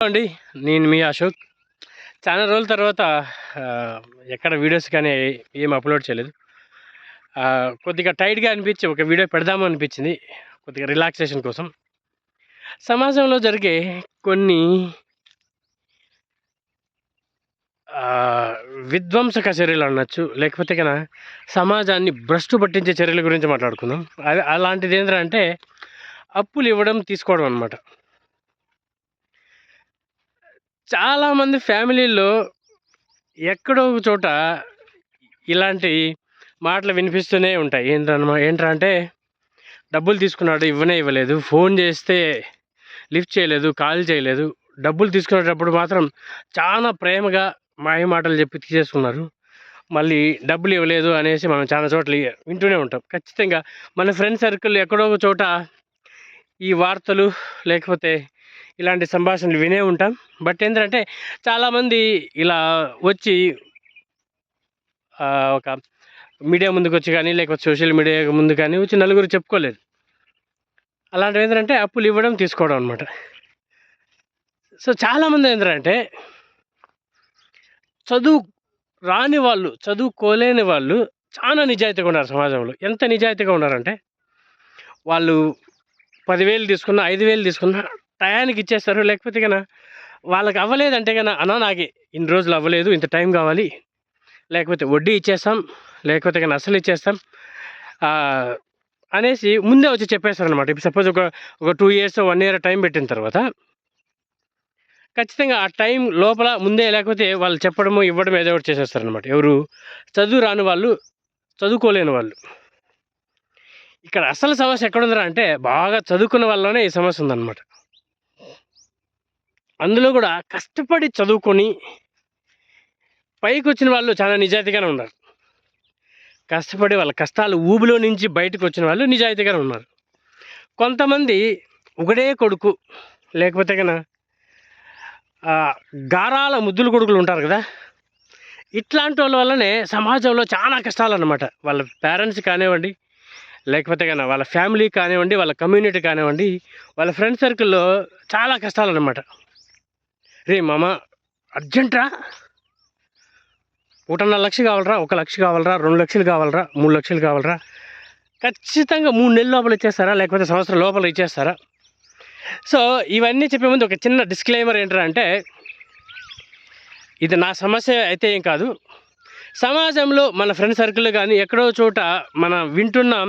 అండి నేను మీ అశోక్. చాలా రోజుల తర్వాత ఎక్కడ వీడియోస్ కానీ ఏం అప్లోడ్ చేయలేదు. కొద్దిగా టైట్గా అనిపించి ఒక వీడియో పెడదాము అనిపించింది కొద్దిగా రిలాక్సేషన్ కోసం. సమాజంలో జరిగే కొన్ని విధ్వంసక చర్యలు అనొచ్చు లేకపోతే కన్నా సమాజాన్ని భ్రష్టు పట్టించే చర్యల గురించి మాట్లాడుకుందాం. అది అలాంటిది ఏంటంటే అప్పులు ఇవ్వడం తీసుకోవడం అనమాట చాలామంది ఫ్యామిలీల్లో ఎక్కడో ఒక చోట ఇలాంటి మాటలు వినిపిస్తూనే ఉంటాయి. ఏంటన్నమా ఏంట్రా అంటే డబ్బులు తీసుకున్నాడు ఇవ్వనే ఇవ్వలేదు ఫోన్ చేస్తే లిఫ్ట్ చేయలేదు కాల్ చేయలేదు. డబ్బులు తీసుకునేటప్పుడు మాత్రం చాలా ప్రేమగా మాయ మాటలు చెప్పి తీసేసుకున్నారు. మళ్ళీ డబ్బులు ఇవ్వలేదు అనేసి మనం చాలా చోట్ల వింటూనే ఉంటాం. ఖచ్చితంగా మన ఫ్రెండ్ సర్కిల్ ఎక్కడో ఒక చోట ఈ వార్తలు లేకపోతే ఇలాంటి సంభాషణలు వినే ఉంటాం. బట్ ఏంటంటే చాలామంది ఇలా వచ్చి ఒక మీడియా ముందుకు వచ్చి కానీ లేకపోతే సోషల్ మీడియా ముందు కానీ వచ్చి నలుగురు చెప్పుకోలేదు. అలాంటివి ఏంటంటే అప్పులు ఇవ్వడం తీసుకోవడం అనమాట సో చాలామంది ఏంటంటే చదువు రాని వాళ్ళు చదువుకోలేని వాళ్ళు చాలా నిజాయితీగా ఉన్నారు సమాజంలో. ఎంత నిజాయితీగా ఉన్నారంటే వాళ్ళు పదివేలు తీసుకున్న ఐదు వేలు తీసుకున్న టయానికి ఇచ్చేస్తారు లేకపోతే కన్నా వాళ్ళకి అవ్వలేదంటే కన్నా అన్నా నాకు ఇన్ని రోజులు అవ్వలేదు ఇంత టైం కావాలి. లేకపోతే వడ్డీ ఇచ్చేస్తాం లేకపోతే కానీ అసలు ఇచ్చేస్తాం. అనేసి ముందే వచ్చి చెప్పేస్తారు అనమాట ఇప్పుడు సపోజ్ ఒక ఒక two years one year time పెట్టిన తర్వాత ఖచ్చితంగా ఆ టైం లోపల ముందే లేకపోతే వాళ్ళు చెప్పడము ఇవ్వడం ఏదో ఒకటి చేసేస్తారనమాట ఎవరు? చదువు రాని వాళ్ళు చదువుకోలేని వాళ్ళు. ఇక్కడ అసలు సమస్య ఎక్కడుందిరా అంటే బాగా చదువుకున్న వాళ్ళలోనే ఈ సమస్య ఉందన్నమాట. అందులో కూడా కష్టపడి చదువుకొని పైకి వచ్చిన వాళ్ళు చాలా నిజాయితీగానే ఉన్నారు. కష్టపడి వాళ్ళ కష్టాలు ఊబిలో నుంచి బయటకు వచ్చిన వాళ్ళు నిజాయితీగానే ఉన్నారు. కొంతమంది ఒకడే కొడుకు లేకపోతే కన్నా గారాల ముద్దుల కొడుకులు ఉంటారు కదా? ఇట్లాంటి వాళ్ళ వల్లనే సమాజంలో చాలా కష్టాలు అన్నమాట వాళ్ళ పేరెంట్స్ కానివ్వండి లేకపోతే కన్నా వాళ్ళ ఫ్యామిలీ కానివ్వండి వాళ్ళ కమ్యూనిటీ కానివ్వండి వాళ్ళ ఫ్రెండ్ సర్కిల్లో చాలా కష్టాలు అన్నమాట రే మామ అర్జెంట్రా? ఒకటిన్నర లక్ష కావాలరా ఒక లక్ష కావాలరా రెండు లక్షలు కావాలరా మూడు లక్షలు కావాలరా? ఖచ్చితంగా మూడు నెలల లోపల ఇచ్చేస్తారా లేకపోతే సంవత్సరం లోపల ఇచ్చేస్తారా? సో ఇవన్నీ చెప్పే ముందు ఒక చిన్న డిస్క్లైమర్ ఏంటంటే అంటే ఇది నా సమస్య అయితే ఏం కాదు. సమాజంలో మన ఫ్రెండ్ సర్కిల్ కానీ ఎక్కడో చోట మనం వింటున్నాం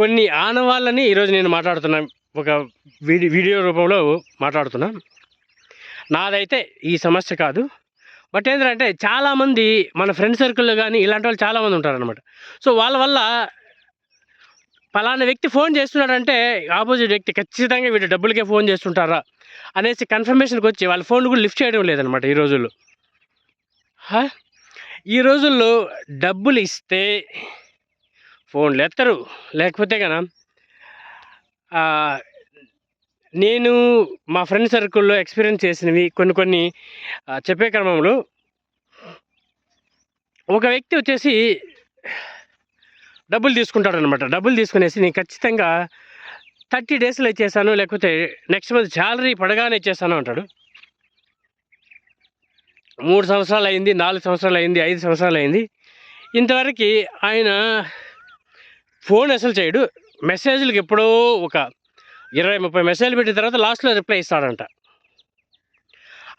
కొన్ని ఆనవాళ్ళని ఈరోజు నేను మాట్లాడుతున్నాను ఒక వీడియో వీడియో రూపంలో మాట్లాడుతున్నాను నాదైతే ఈ సమస్య కాదు. బట్ ఏంటంటే చాలామంది మన ఫ్రెండ్ సర్కిల్లో కానీ ఇలాంటి వాళ్ళు చాలామంది ఉంటారనమాట సో వాళ్ళ వల్ల ఫలానా వ్యక్తి ఫోన్ చేస్తున్నాడంటే ఆపోజిట్ వ్యక్తి ఖచ్చితంగా వీడు డబ్బులకే ఫోన్ చేస్తుంటారా అనేసి కన్ఫర్మేషన్కి వచ్చి వాళ్ళ ఫోన్ కూడా లిఫ్ట్ చేయడం లేదనమాట ఈ రోజుల్లో. ఈ రోజుల్లో డబ్బులు ఇస్తే ఫోన్లు ఎత్తరు. లేకపోతే కన నేను మా ఫ్రెండ్ సర్కిల్లో ఎక్స్పీరియన్స్ చేసినవి కొన్ని కొన్ని చెప్పే క్రమంలో. ఒక వ్యక్తి వచ్చేసి డబ్బులు తీసుకుంటాడు అనమాట డబ్బులు తీసుకునేసి నేను ఖచ్చితంగా థర్టీ డేస్లో ఇచ్చేసాను లేకపోతే నెక్స్ట్ మంత్ శాలరీ పడగానే ఇచ్చేస్తాను అంటాడు. మూడు సంవత్సరాలు అయింది నాలుగు సంవత్సరాలు అయింది ఐదు సంవత్సరాలు అయింది. ఇంతవరకు ఆయన ఫోన్ అసలు చేయడు. మెసేజ్లకు ఎప్పుడో ఒక ఇరవై ముప్పై మెసేజ్లు పెట్టిన తర్వాత లాస్ట్లో రిప్లై ఇస్తాడంట.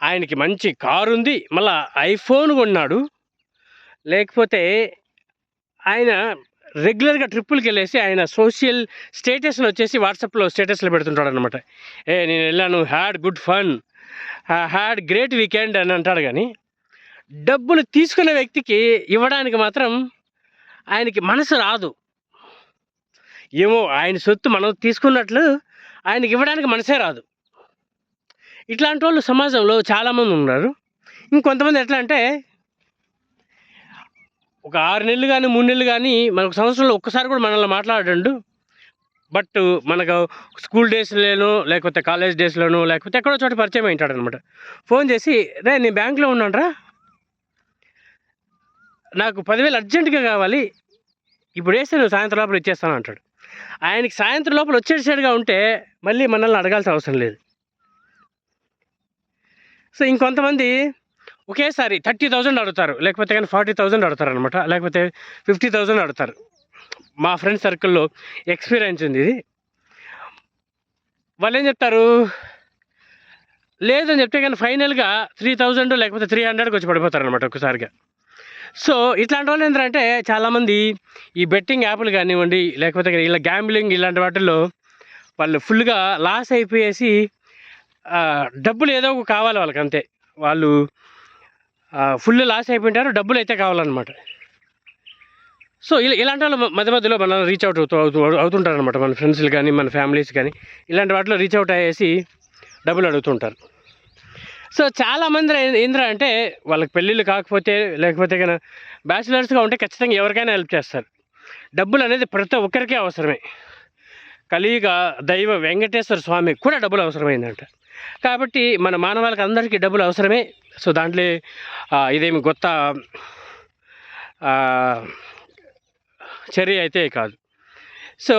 ఆయనకి మంచి కారు ఉంది మళ్ళా ఐఫోన్ కొన్నాడు లేకపోతే ఆయన రెగ్యులర్గా ట్రిప్పులకి వెళ్ళేసి ఆయన సోషల్ స్టేటస్ని వచ్చేసి వాట్సాప్లో స్టేటస్లో పెడుతుంటాడు అనమాట ఏ నేను వెళ్ళాను had good fun had great weekend అని అంటాడు కానీ డబ్బులు తీసుకున్న వ్యక్తికి ఇవ్వడానికి మాత్రం ఆయనకి మనసు రాదు. ఏమో ఆయన సొత్తు మనం తీసుకున్నట్లు ఆయనకి ఇవ్వడానికి మనసే రాదు. ఇట్లాంటి వాళ్ళు సమాజంలో చాలామంది ఉన్నారు. ఇంకొంతమంది ఎట్లా అంటే ఒక ఆరు నెలలు కానీ మూడు నెలలు కానీ మనకు సంవత్సరంలో ఒక్కసారి కూడా మనల్ని మాట్లాడండు. బట్ మనకు స్కూల్ డేస్లోనో లేకపోతే కాలేజ్ డేస్లోనో లేకపోతే ఎక్కడో చోట పరిచయం అయింటాడు అనమాట ఫోన్ చేసి రే నేను బ్యాంక్లో ఉన్నానరా. నాకు పదివేలు అర్జెంటుగా కావాలి. ఇప్పుడు వేస్తే నువ్వు సాయంత్రం లోపల ఇచ్చేస్తాను అంటాడు. ఆయనకి సాయంత్రం లోపల వచ్చేసాడుగా ఉంటే మళ్ళీ మనల్ని అడగాల్సిన అవసరం లేదు. సో ఇంకొంతమంది ఒకేసారి థర్టీ థౌజండ్ అడుగుతారు. లేకపోతే కానీ ఫార్టీ థౌజండ్ అడుగుతారు అనమాట లేకపోతే ఫిఫ్టీ థౌజండ్ అడుగుతారు. మా ఫ్రెండ్ సర్కిల్లో ఎక్స్పీరియన్స్ ఉంది ఇది. వాళ్ళు ఏం చెప్తారు? లేదని చెప్తే కానీ ఫైనల్గా త్రీ థౌజండ్ లేకపోతే త్రీ హండ్రెడ్కి వచ్చి పడిపోతారు అనమాట ఒకసారిగా సో ఇట్లాంటి వాళ్ళు ఏంటంటే చాలామంది ఈ బెట్టింగ్ యాప్లు కానివ్వండి లేకపోతే ఇలా గ్యాంబ్లింగ్ ఇలాంటి వాటిల్లో వాళ్ళు ఫుల్గా లాస్ అయిపోయేసి డబ్బులు ఏదో ఒక కావాలి వాళ్ళకి అంతే. వాళ్ళు ఫుల్ లాస్ అయిపోయింటారు డబ్బులు అయితే కావాలన్నమాట. సో ఇలా ఇలాంటి వాళ్ళు మధ్య మధ్యలో మనం రీచ్ అవుట్ అవుతూ అవుతూ అవుతుంటారు అనమాట మన ఫ్రెండ్స్లు కానీ మన ఫ్యామిలీస్ కానీ ఇలాంటి వాటిలో రీచ్ అవుట్ అయ్యేసి డబ్బులు అడుగుతుంటారు సో చాలామంది ఏంద్రా అంటే వాళ్ళకి పెళ్ళిళ్ళు కాకపోతే లేకపోతే కానీ బ్యాచిలర్స్గా ఉంటే ఖచ్చితంగా ఎవరికైనా హెల్ప్ చేస్తారు. డబ్బులు అనేది ప్రతి ఒక్కరికే అవసరమే. కలియుగ దైవ వెంకటేశ్వర స్వామి కూడా డబ్బులు అవసరమైందంట. కాబట్టి మన మానవాళికి అందరికీ డబ్బులు అవసరమే. సో దాంట్లో ఇదేమి కొత్త చర్య అయితే కాదు. సో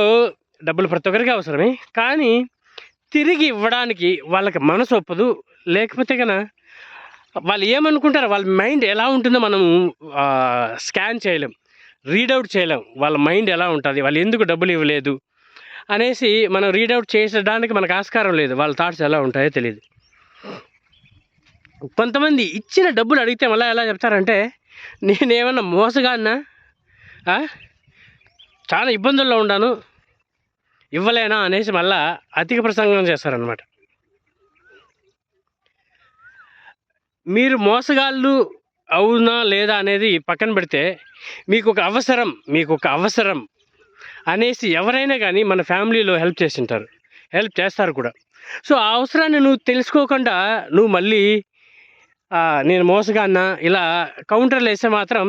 డబ్బులు ప్రతి ఒక్కరికి అవసరమే. కానీ తిరిగి ఇవ్వడానికి వాళ్ళకి మనసు ఒప్పదు లేకపోతే కన వాళ్ళు ఏమనుకుంటారు వాళ్ళ మైండ్ ఎలా ఉంటుందో మనం స్కాన్ చేయలేం. రీడౌట్ చేయలేం. వాళ్ళ మైండ్ ఎలా ఉంటుంది? వాళ్ళు ఎందుకు డబ్బులు ఇవ్వలేదు? అనేసి మనం రీడౌట్ చేసడానికి మనకు ఆస్కారం లేదు. వాళ్ళ థాట్స్ ఎలా ఉంటాయో తెలియదు కొంతమంది ఇచ్చిన డబ్బులు అడిగితే మళ్ళీ ఎలా చెప్తారంటే నేనేమన్నా మోసగాన్నా చాలా ఇబ్బందుల్లో ఉన్నాను ఇవ్వలేనా? అనేసి మళ్ళా అధిక ప్రసంగం చేస్తారనమాట మీరు మోసగాళ్ళు అవునా లేదా అనేది పక్కన పెడితే మీకు ఒక అవసరం మీకు ఒక అవసరం అనేసి ఎవరైనా కానీ మన ఫ్యామిలీలో హెల్ప్ చేస్తుంటారు హెల్ప్ చేస్తారు కూడా. సో ఆ అవసరాన్ని నువ్వు తెలుసుకోకుండా నువ్వు మళ్ళీ నేను మోసగాన్నా ఇలా కౌంటర్లు వేస్తే మాత్రం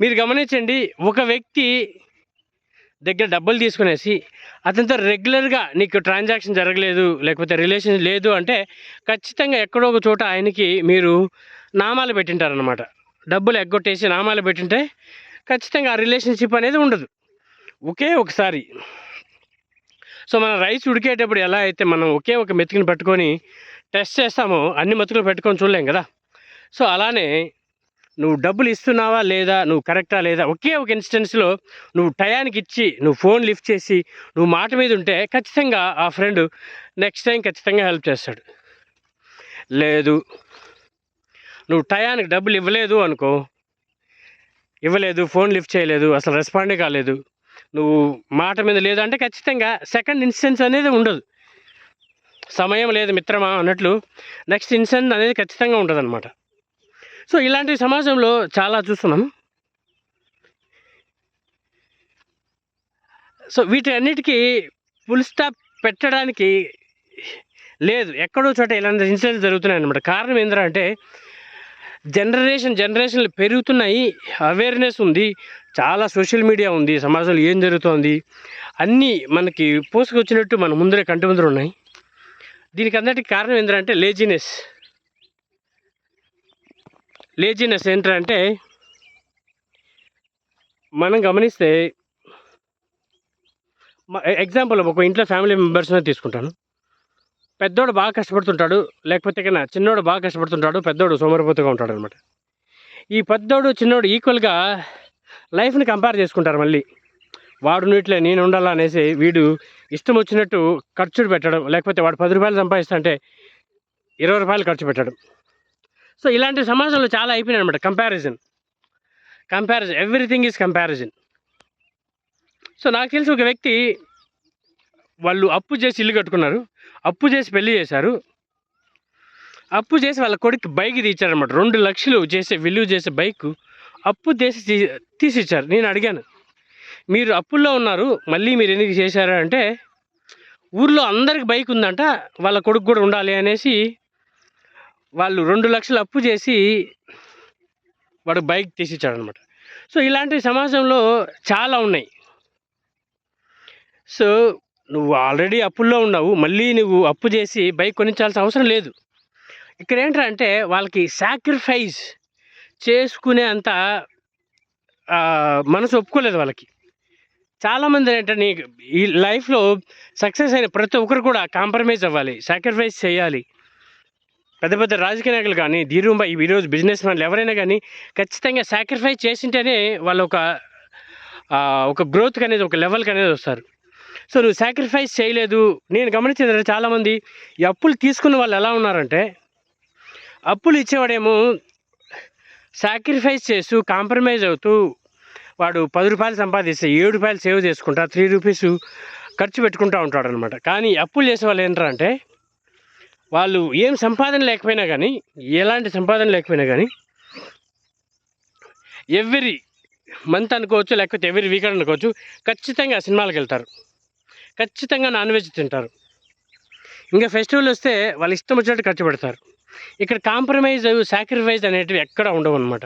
మీరు గమనించండి ఒక వ్యక్తి దగ్గర డబ్బులు తీసుకునేసి అతనితో రెగ్యులర్గా నీకు ట్రాన్సాక్షన్ జరగలేదు లేకపోతే రిలేషన్ లేదు అంటే ఖచ్చితంగా ఎక్కడో ఒక చోట ఆయనకి మీరు నామాలు పెట్టింటారనమాట డబ్బులు ఎగ్గొట్టేసి నామాలు పెట్టింటే ఖచ్చితంగా ఆ రిలేషన్షిప్ అనేది ఉండదు. ఒకే ఒకసారి. సో మన రైస్ ఉడికేటప్పుడు ఎలా అయితే మనం ఒకే ఒక మెతుకుని పట్టుకొని టెస్ట్ చేస్తామో అన్ని మెతుకులు పెట్టుకొని చూడలేం కదా. సో అలానే నువ్వు డబ్బులు ఇస్తున్నావా లేదా నువ్వు కరెక్టా లేదా? ఒకే ఒక ఇన్స్టెన్స్లో నువ్వు టయానికి ఇచ్చి నువ్వు ఫోన్ లిఫ్ట్ చేసి నువ్వు మాట మీద ఉంటే ఖచ్చితంగా ఆ ఫ్రెండ్ నెక్స్ట్ టైం ఖచ్చితంగా హెల్ప్ చేస్తాడు. లేదు నువ్వు టయానికి డబ్బులు ఇవ్వలేదు అనుకో ఇవ్వలేదు ఫోన్ లిఫ్ట్ చేయలేదు అసలు రెస్పాండే కాలేదు. నువ్వు మాట మీద లేదు అంటే ఖచ్చితంగా సెకండ్ ఇన్స్టెన్స్ అనేది ఉండదు. సమయం లేదు మిత్రమా అన్నట్లు నెక్స్ట్ ఇన్సిడెంట్ అనేది ఖచ్చితంగా ఉంటుంది అనమాట సో ఇలాంటి సమాజంలో చాలా చూస్తున్నాం. సో వీటి అన్నిటికీ ఫుల్ స్టాప్ పెట్టడానికి లేదు. ఎక్కడో చోట ఇలాంటి ఇన్సిడెంట్స్ జరుగుతున్నాయి అనమాట కారణం ఏంటంటే జనరేషన్ జనరేషన్లు పెరుగుతున్నాయి. అవేర్నెస్ ఉంది. చాలా సోషల్ మీడియా ఉంది. సమాజంలో ఏం జరుగుతోంది? అన్నీ మనకి పోసుకొచ్చినట్టు మన ముందరే కంటి ముందర ఉన్నాయి. దీనికి అందరికీ కారణం ఏంటంటే లేజినెస్ లేజినెస్ ఏంటంటే మనం గమనిస్తే ఎగ్జాంపుల్ ఒక ఇంట్లో ఫ్యామిలీ మెంబర్స్నే తీసుకుంటాను. పెద్దోడు బాగా కష్టపడుతుంటాడు లేకపోతే కన్నా చిన్నోడు బాగా కష్టపడుతుంటాడు పెద్దోడు సోమరిపోతుగా ఉంటాడు అనమాట ఈ పెద్దోడు చిన్నోడు ఈక్వల్గా లైఫ్ని కంపేర్ చేసుకుంటారు మళ్ళీ. వాడు నీటిలో నేను ఉండాలా అనేసి వీడు ఇష్టం వచ్చినట్టు ఖర్చులు పెట్టడం లేకపోతే వాడు పది రూపాయలు సంపాదిస్తుంటే ఇరవై రూపాయలు ఖర్చు పెట్టడం. సో ఇలాంటి సమాజంలో చాలా అయిపోయినాయి అనమాట comparison comparison everything is comparison so నాకు తెలిసి ఒక వ్యక్తి వాళ్ళు అప్పు చేసి ఇల్లు కట్టుకున్నారు. అప్పు చేసి పెళ్ళి చేశారు. అప్పు చేసి వాళ్ళ కొడుకు బైక్ తీచ్చారనమాట రెండు లక్షలు చేసే విలువ చేసే బైక్ అప్పు చేసి తీ- తీసిచ్చారు. నేను అడిగాను మీరు అప్పుల్లో ఉన్నారు మళ్ళీ మీరు ఎందుకు చేశారు అంటే ఊర్లో అందరికి బైక్ ఉందంట వాళ్ళ కొడుకు కూడా ఉండాలి అనేసి వాళ్ళు రెండు లక్షలు అప్పు చేసి వాడు బైక్ తీసిచ్చాడు అనమాట సో ఇలాంటి సమాజంలో చాలా ఉన్నాయి. సో నువ్వు ఆల్రెడీ అప్పుల్లో ఉన్నావు మళ్ళీ నువ్వు అప్పు చేసి బైక్ కొనించాల్సిన అవసరం లేదు. ఇక్కడ ఏంటంటే వాళ్ళకి సాక్రిఫైస్ చేసుకునే అంత మనసు ఒప్పుకోలేదు వాళ్ళకి. చాలామంది ఏంటంటే ఈ లైఫ్లో సక్సెస్ అయిన ప్రతి ఒక్కరు కూడా కాంప్రమైజ్ అవ్వాలి సాక్రిఫైస్ చేయాలి. పెద్ద పెద్ద రాజకీయ నాయకులు కానీ ధీరుంబా ఈరోజు బిజినెస్ మ్యాన్లు ఎవరైనా కానీ ఖచ్చితంగా సాక్రిఫైస్ చేసింటేనే వాళ్ళు ఒక ఒక గ్రోత్కి అనేది ఒక లెవెల్కి అనేది వస్తారు. సో నువ్వు సాక్రిఫైస్ చేయలేదు. నేను గమనించిన చాలామంది ఈ అప్పులు తీసుకున్న వాళ్ళు ఎలా ఉన్నారంటే అప్పులు ఇచ్చేవాడేమో సాక్రిఫైస్ చేస్తూ కాంప్రమైజ్ అవుతూ వాడు పది రూపాయలు సంపాదిస్తే ఏడు రూపాయలు సేవ్ చేసుకుంటా త్రీ రూపీస్ ఖర్చు పెట్టుకుంటూ ఉంటాడు అనమాట కానీ అప్పులు చేసే వాళ్ళు ఏంటంటే వాళ్ళు ఏం సంపాదన లేకపోయినా కానీ ఎలాంటి సంపాదన లేకపోయినా కానీ ఎవ్రీ మంత్ అనుకోవచ్చు లేకపోతే ఎవ్రీ వీకెండ్ అనుకోవచ్చు ఖచ్చితంగా సినిమాలకు వెళ్తారు. ఖచ్చితంగా నాన్ వెజ్ తింటారు. ఇంకా ఫెస్టివల్ వస్తే వాళ్ళు ఇష్టం వచ్చినట్టు ఖర్చు పెడతారు. ఇక్కడ కాంప్రమైజ్ సాక్రిఫైజ్ అనేటివి ఎక్కడ ఉండవు అనమాట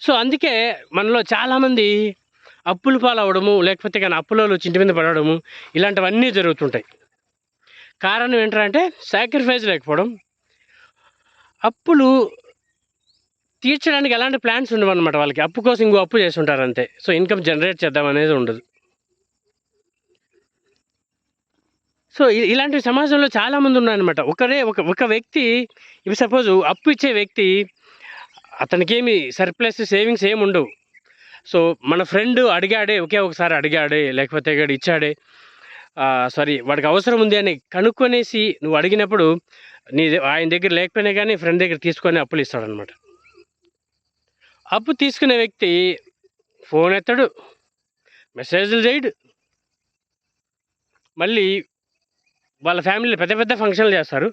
సో అందుకే మనలో చాలామంది అప్పులు పాలవడము లేకపోతే కానీ అప్పులలో చింటి మీద పడడము ఇలాంటివన్నీ జరుగుతుంటాయి. కారణం ఏంటంటే సాక్రిఫైస్ లేకపోవడం. అప్పులు తీర్చడానికి ఎలాంటి ప్లాన్స్ ఉండవు అనమాట వాళ్ళకి. అప్పు కోసం ఇంకో అప్పు చేస్తుంటారు అంతే. సో ఇన్కమ్ జనరేట్ చేద్దాం అనేది ఉండదు. సో ఇలాంటి సమాజంలో చాలామంది ఉన్నారనమాట ఒకరే ఒక ఒక వ్యక్తి ఇప్పుడు సపోజ్ అప్పు ఇచ్చే వ్యక్తి అతనికేమి సర్ప్లస్ సేవింగ్స్ ఏమి ఉండవు సో మన ఫ్రెండ్ అడిగాడే ఒకే ఒకసారి అడిగాడే లేకపోతే ఇచ్చాడే. సారీ వాడికి అవసరం ఉంది అని కనుక్కొనేసి నువ్వు అడిగినప్పుడు నీ ఆయన దగ్గర లేకపోయినా కానీ ఫ్రెండ్ దగ్గర తీసుకొని అప్పులు ఇస్తాడనమాట అప్పు తీసుకునే వ్యక్తి ఫోన్ ఎత్తడు మెసేజ్లు చేయడు. మళ్ళీ వాళ్ళ ఫ్యామిలీలో పెద్ద పెద్ద ఫంక్షన్లు చేస్తారు.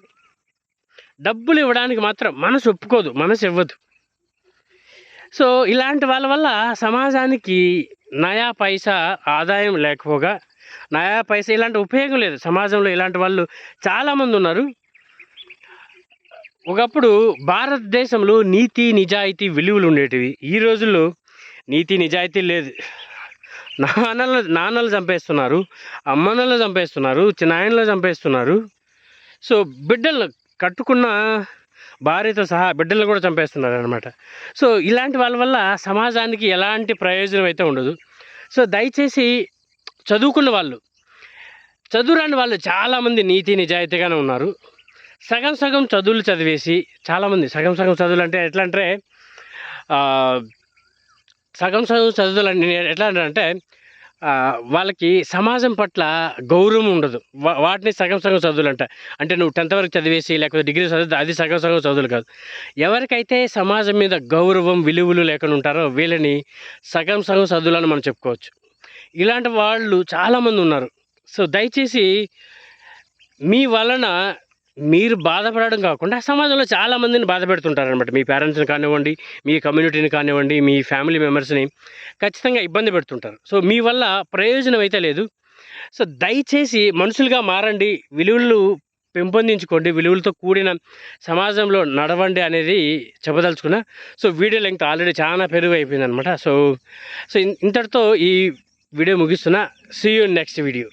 డబ్బులు ఇవ్వడానికి మాత్రం మనసు ఒప్పుకోదు మనసు ఇవ్వదు. సో ఇలాంటి వాళ్ళ వల్ల సమాజానికి నయా పైసా ఆదాయం లేకపోగా నయా పైసా ఇలాంటి ఉపయోగం లేదు. సమాజంలో ఇలాంటి వాళ్ళు చాలామంది ఉన్నారు. ఒకప్పుడు భారతదేశంలో నీతి నిజాయితీ విలువలు ఉండేటివి. ఈ రోజుల్లో నీతి నిజాయితీ లేదు. నాన్నలు నాన్నలు చంపేస్తున్నారు. అమ్మన్నలు చంపేస్తున్నారు. చిన్నాయనలు చంపేస్తున్నారు. సో బిడ్డలు కట్టుకున్న భార్యతో సహా బిడ్డలు కూడా చంపేస్తున్నారు అనమాట సో ఇలాంటి వాళ్ళ వల్ల సమాజానికి ఎలాంటి ప్రయోజనం అయితే ఉండదు. సో దయచేసి చదువుకున్న వాళ్ళు. చదువురాని వాళ్ళు చాలామంది నీతి నిజాయితీగానే ఉన్నారు. సగం సగం చదువులు చదివేసి చాలామంది సగం సగం చదువులు అంటే ఎట్లా అంటే సగం సగం చదువులు అంటే ఎట్లా అంటే వాళ్ళకి సమాజం పట్ల గౌరవం ఉండదు. వా- వాటిని సగం సగం చదువులు అంట. అంటే నువ్వు టెన్త్ వరకు చదివేసి లేకపోతే డిగ్రీ చదివితే అది సగం సగం చదువులు కాదు. ఎవరికైతే సమాజం మీద గౌరవం విలువలు లేకుండా ఉంటారో వీళ్ళని సగం సగం చదువులని మనం చెప్పుకోవచ్చు. ఇలాంటి వాళ్ళు చాలామంది ఉన్నారు. సో దయచేసి మీ వలన మీరు బాధపడడం కాకుండా సమాజంలో చాలామందిని బాధ పెడుతుంటారనమాట మీ పేరెంట్స్ని కానివ్వండి మీ కమ్యూనిటీని కానివ్వండి మీ ఫ్యామిలీ మెంబర్స్ని ఖచ్చితంగా ఇబ్బంది పెడుతుంటారు. సో మీ వల్ల ప్రయోజనం అయితే లేదు. సో దయచేసి మనుషులుగా మారండి విలువలు పెంపొందించుకోండి విలువలతో కూడిన సమాజంలో నడవండి అనేది చెప్పదలుచుకున్నా. సో వీడియో లెంగ్త్ ఆల్రెడీ చాలా పెరుగు అయిపోయింది అనమాట సో సో ఇంతటితో ఈ video ముగిస్తున్నా. See you next video